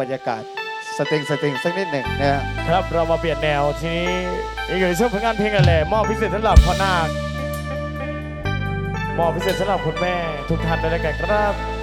บรรยากาศสติงสติงสักนิดหนึ่งนะครับเรามาเปลี่ยนแนวทีนี้อีกหนึ่งช่วงผลงานเพลงกันแหละมอบพิเศษสำหรับพ่อนาคมอบพิเศษสำหรับคุณแม่ทุกท่านด้วกันครับ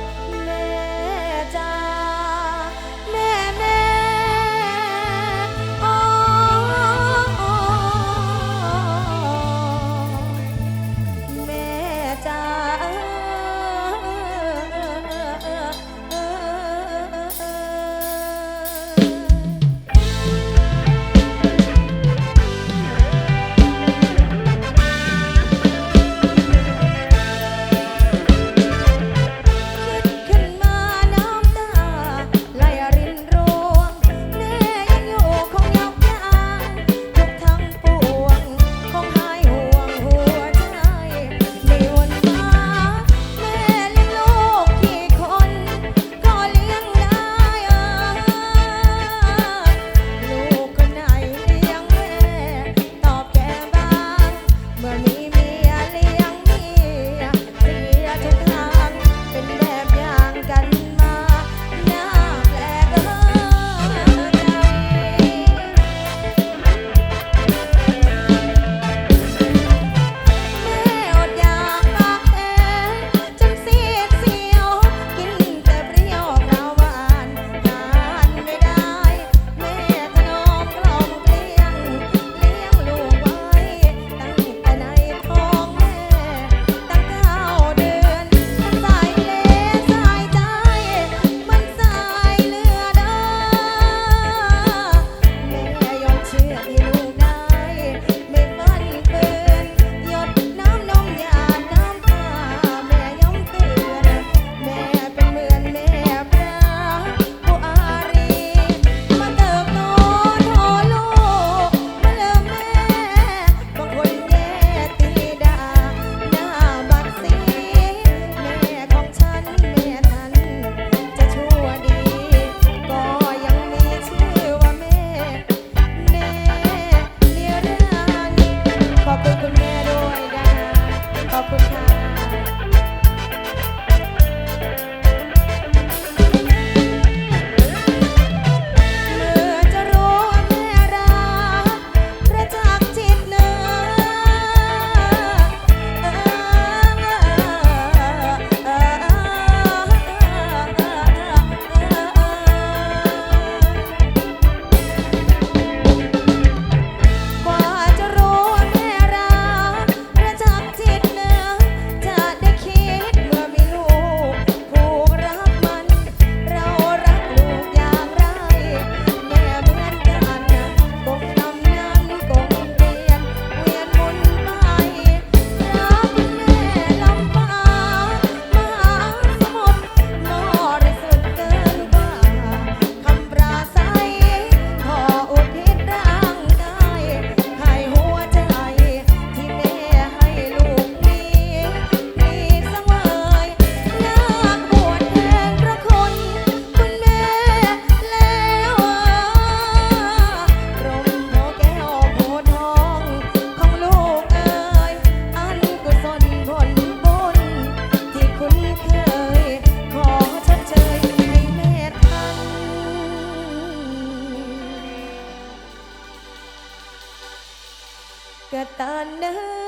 ก็ตอนนั้